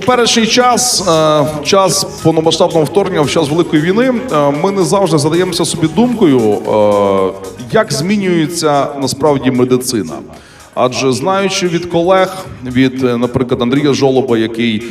теперішній час, е, час повномасштабного вторгнення, в час великої війни, е, ми не завжди задаємося собі думкою, е, як змінюється насправді медицина. Адже знаючи від колег, від, наприклад, Андрія Жолоба, який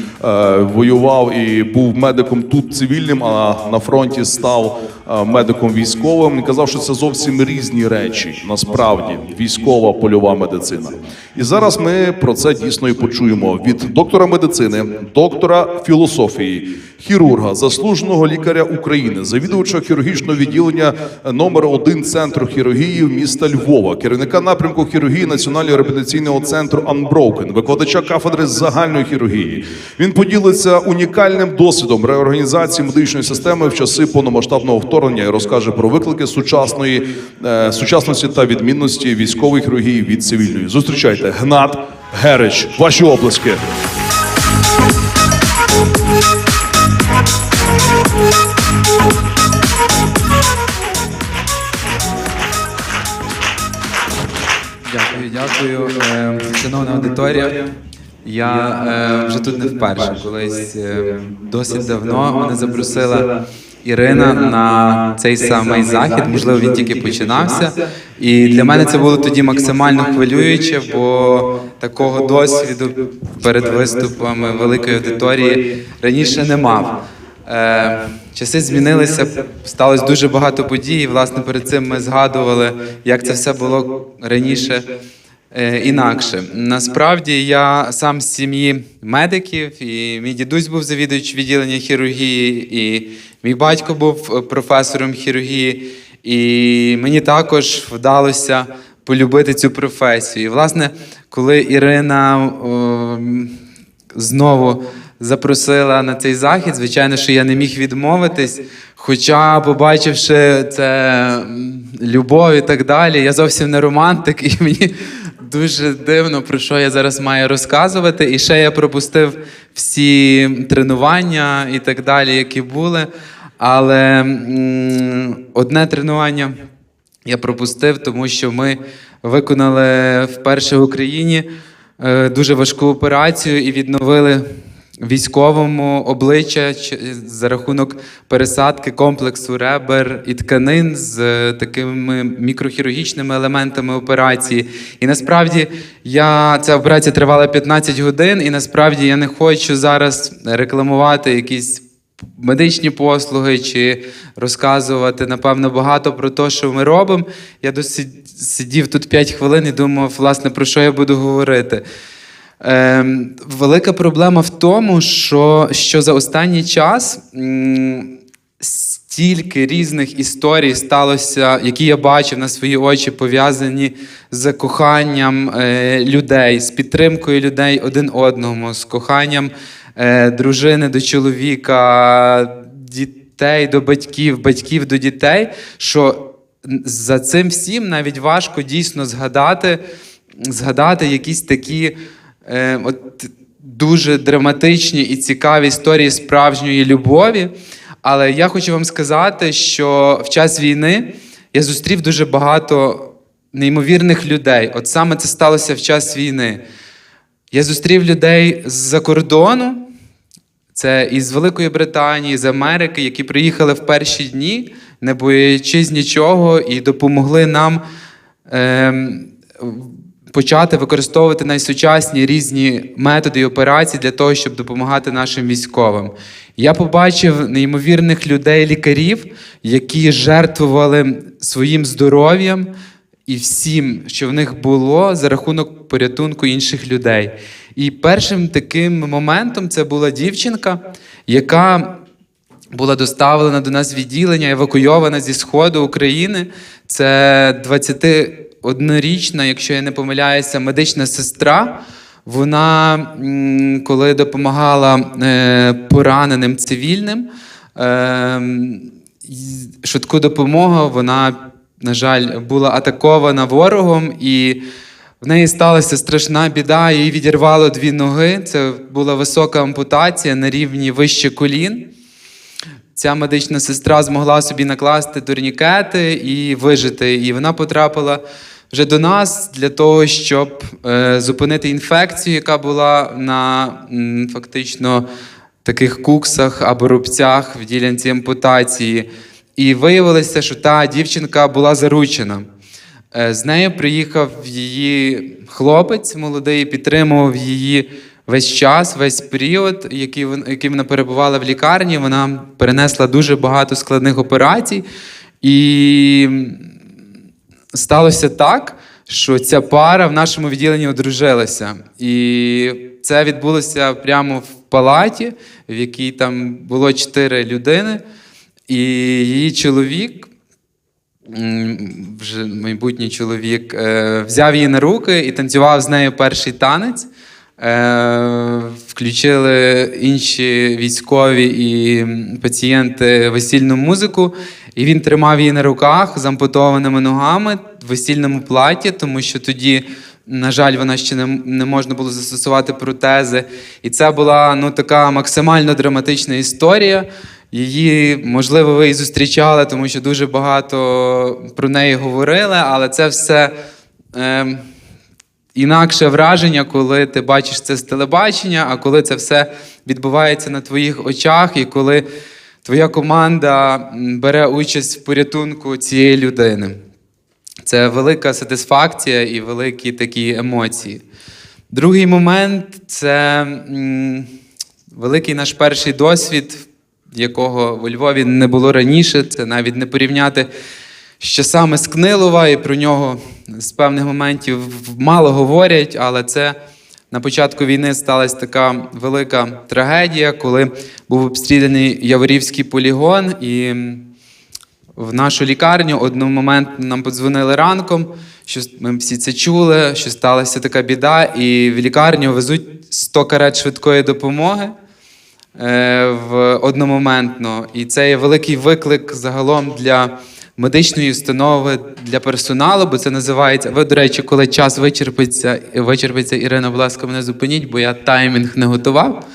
воював і був медиком тут цивільним, а на фронті став медиком військовим, і казав, що це зовсім різні речі. Насправді, військова польова медицина. І зараз ми про це дійсно і почуємо від доктора медицини, доктора філософії, хірурга, заслуженого лікаря України, завідувача хірургічного відділення номер 1 центру хірургії міста Львова, керівника напрямку хірургії Національного реабілітаційного центру Unbroken, викладача кафедри загальної хірургії. Він поділиться унікальним досвідом реорганізації медичної системи в часи повномасштабного вторгнення і розкаже про виклики сучасної е, сучасності та відмінності військової хірургії від цивільної. Зустрічайте Гнат Герич. Ваші оплески. Дякую. Е, Шановна аудиторія. Я е, вже тут не вперше. Колись е, досить давно мене запросила Ірина на цей самий захід. Можливо, він тільки починався. І для мене це було тоді максимально хвилююче, бо такого досвіду перед виступами великої аудиторії раніше не мав. Е, часи змінилися, сталося дуже багато подій. І, власне, перед цим ми згадували, як це все було раніше е, інакше. Насправді я сам з сім'ї медиків, і мій дідусь був завідувач відділення хірургії, і мій батько був е, професором хірургії. І мені також вдалося полюбити цю професію. І, власне, коли Ірина о, знову запросила на цей захід. Звичайно, що я не міг відмовитись. Хоча, побачивши це любов і так далі, я зовсім не романтик, і мені дуже дивно, про що я зараз маю розказувати. І ще я пропустив всі тренування і так далі, які були. Але м, одне тренування я пропустив, тому що ми виконали вперше в Україні е, дуже важку операцію і відновили військовому обличчя за рахунок пересадки комплексу ребер і тканин з е, такими мікрохірургічними елементами операції. І насправді я ця операція тривала 15 годин, і насправді я не хочу зараз рекламувати якісь медичні послуги чи розказувати, напевно, багато про те, що ми робимо. Я досить сидів тут 5 хвилин і думав, власне, про що я буду говорити. Ем, велика проблема в тому, що, що за останній час м, стільки різних історій сталося, які я бачив на свої очі, пов'язані з коханням е, людей, з підтримкою людей один одному, з коханням е, дружини до чоловіка, дітей до батьків, батьків до дітей. що за цим всім навіть важко дійсно згадати, згадати якісь такі е, от, дуже драматичні і цікаві історії справжньої любові. Але я хочу вам сказати, що в час війни я зустрів дуже багато неймовірних людей. От саме це сталося в час війни. Я зустрів людей з-за кордону, це із Великої Британії, з Америки, які приїхали в перші дні, не боячись нічого, і допомогли нам ем, почати використовувати найсучасні різні методи і операції для того, щоб допомагати нашим військовим. Я побачив неймовірних людей, лікарів, які жертвували своїм здоров'ям і всім, що в них було за рахунок порятунку інших людей. І першим таким моментом це була дівчинка, яка була доставлена до нас відділення, евакуйована зі сходу України. Це 21-річна, якщо я не помиляюся, медична сестра. Вона, коли допомагала е, пораненим цивільним, е, швидку допомогу, вона, на жаль, була атакована ворогом, і в неї сталася страшна біда, їй відірвало дві ноги. Це була висока ампутація на рівні вище колін. Ця медична сестра змогла собі накласти турнікети і вижити. І вона потрапила вже до нас для того, щоб е, зупинити інфекцію, яка була на фактично таких куксах або рубцях в ділянці ампутації. І виявилося, що та дівчинка була заручена. Е, З нею приїхав її хлопець молодий, підтримував її весь час, весь період, який який вона перебувала в лікарні. Вона перенесла дуже багато складних операцій. І сталося так, що ця пара в нашому відділенні одружилася. І це відбулося прямо в палаті, в якій там було чотири людини. І її чоловік, вже майбутній чоловік, е, взяв її на руки і танцював з нею перший танець. Е, Включили інші військові і пацієнти весільну музику, і він тримав її на руках з ампутованими ногами в весільному платі, тому що тоді, на жаль, вона ще не, не можна було застосувати протези. І це була ну, така максимально драматична історія. Її, можливо, ви і зустрічали, тому що дуже багато про неї говорили, але це все. Е, інакше враження, коли ти бачиш це з телебачення, а коли це все відбувається на твоїх очах, і коли твоя команда бере участь в порятунку цієї людини. Це велика сатисфакція і великі такі емоції. Другий момент це великий наш перший досвід, якого у Львові не було раніше. Це навіть не порівняти з часами з Книлова, і про нього з певних моментів мало говорять, але це на початку війни сталася така велика трагедія, коли був обстріляний Яворівський полігон, і в нашу лікарню одного момент нам подзвонили ранком, що ми всі це чули, що сталася така біда, і в лікарню везуть 100 карет швидкої допомоги е, в одномоментно. І це є великий виклик загалом для медичної установи, для персоналу, бо це називається. Ви, до речі, коли час вичерпиться, вичерпиться Ірина, будь ласка, мене зупиніть, бо я таймінг не готував.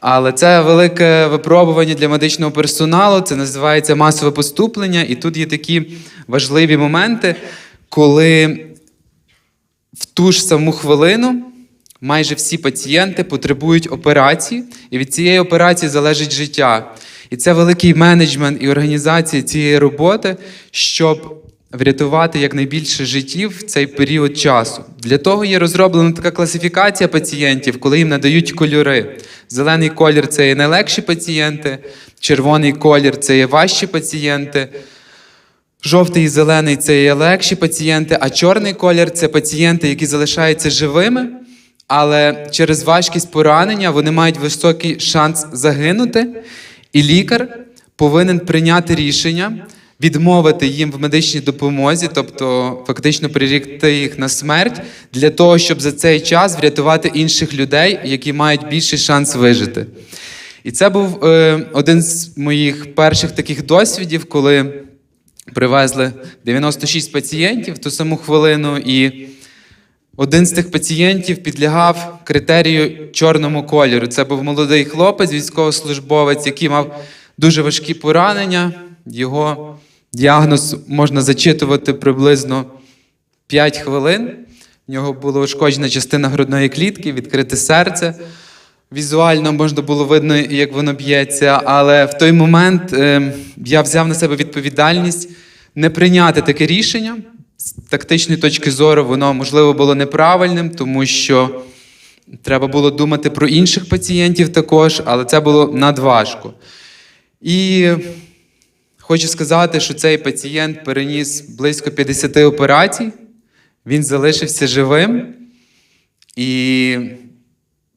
Але це велике випробування для медичного персоналу. Це називається масове поступлення. І тут є такі важливі моменти, коли в ту ж саму хвилину майже всі пацієнти потребують операції, і від цієї операції залежить життя. І це великий менеджмент і організація цієї роботи, щоб врятувати якнайбільше життів в цей період часу. Для того є розроблена така класифікація пацієнтів, коли їм надають кольори. Зелений колір це є найлегші пацієнти, червоний колір це є важчі пацієнти. Жовтий і зелений це є легші пацієнти, а чорний колір це пацієнти, які залишаються живими, але через важкість поранення вони мають високий шанс загинути. І лікар повинен прийняти рішення відмовити їм в медичній допомозі, тобто фактично прирікти їх на смерть, для того, щоб за цей час врятувати інших людей, які мають більший шанс вижити. І це був е, один з моїх перших таких досвідів, коли привезли 96 пацієнтів в ту саму хвилину, і один з тих пацієнтів підлягав критерію чорному кольору. Це був молодий хлопець, військовослужбовець, який мав дуже важкі поранення. Його діагноз можна зачитувати приблизно 5 хвилин. В нього була ушкоджена частина грудної клітки, відкрите серце. Візуально можна було видно, як воно б'ється, але в той момент е, я взяв на себе відповідальність не прийняти таке рішення. З тактичної точки зору воно можливо було неправильним, тому що треба було думати про інших пацієнтів також, але це було надважко. І хочу сказати, що цей пацієнт переніс близько 50 операцій, він залишився живим. І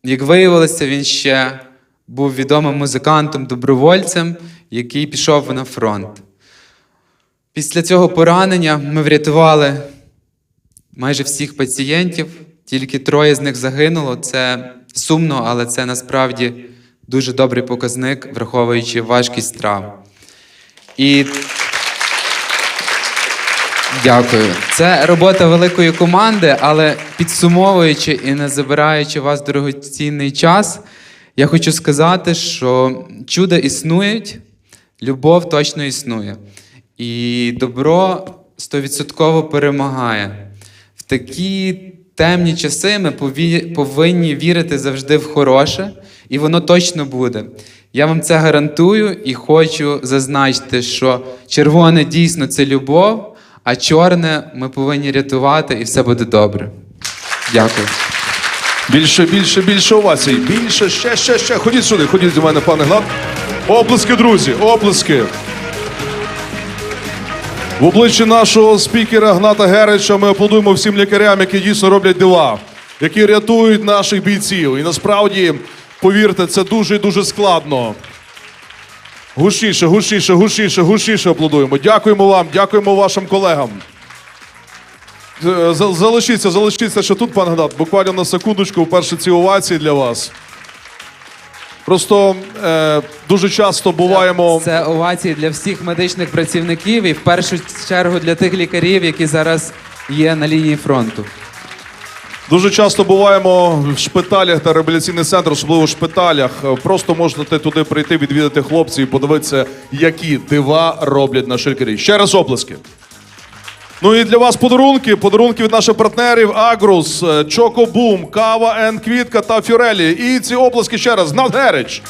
як виявилося, він ще був відомим музикантом, добровольцем, який пішов на фронт. Після цього поранення ми врятували майже всіх пацієнтів, тільки троє з них загинуло. Це сумно, але це насправді дуже добрий показник, враховуючи важкість травм. І Дякую. Це робота великої команди, але підсумовуючи і не забираючи у вас дорогоцінний час, я хочу сказати, що чуда існують, любов точно існує. І добро стовідсотково перемагає. В такі темні часи ми повинні вірити завжди в хороше, і воно точно буде. Я вам це гарантую і хочу зазначити, що червоне дійсно це любов, а чорне ми повинні рятувати, і все буде добре. Дякую. Більше, більше, більше овацій. Більше, ще, ще, ще. Ходіть сюди, ходіть до мене, пане Гнат. Оплески, друзі, оплески. В обличчі нашого спікера Гната Герича ми аплодуємо всім лікарям, які дійсно роблять дива, які рятують наших бійців. І насправді, повірте, це дуже і дуже складно. Гучніше, гучніше, гучніше, гучніше аплодуємо. Дякуємо вам, дякуємо вашим колегам. Е, Залишіться, залишіться ще тут, пан Гнат. Буквально на секундочку, вперше ці овації для вас. Просто е, дуже часто буваємо. Це овації для всіх медичних працівників і в першу чергу для тих лікарів, які зараз є на лінії фронту. Дуже часто буваємо в шпиталях та реабілітаційних центрах, особливо в шпиталях. Просто можете туди прийти, відвідати хлопців і подивитися, які дива роблять наші лікарі. Ще раз оплески. Ну і для вас подарунки. Подарунки від наших партнерів Агрус, Чокобум, Кава Ен Квітка та Фюрелі. І ці обласки ще раз. Гнат Герич.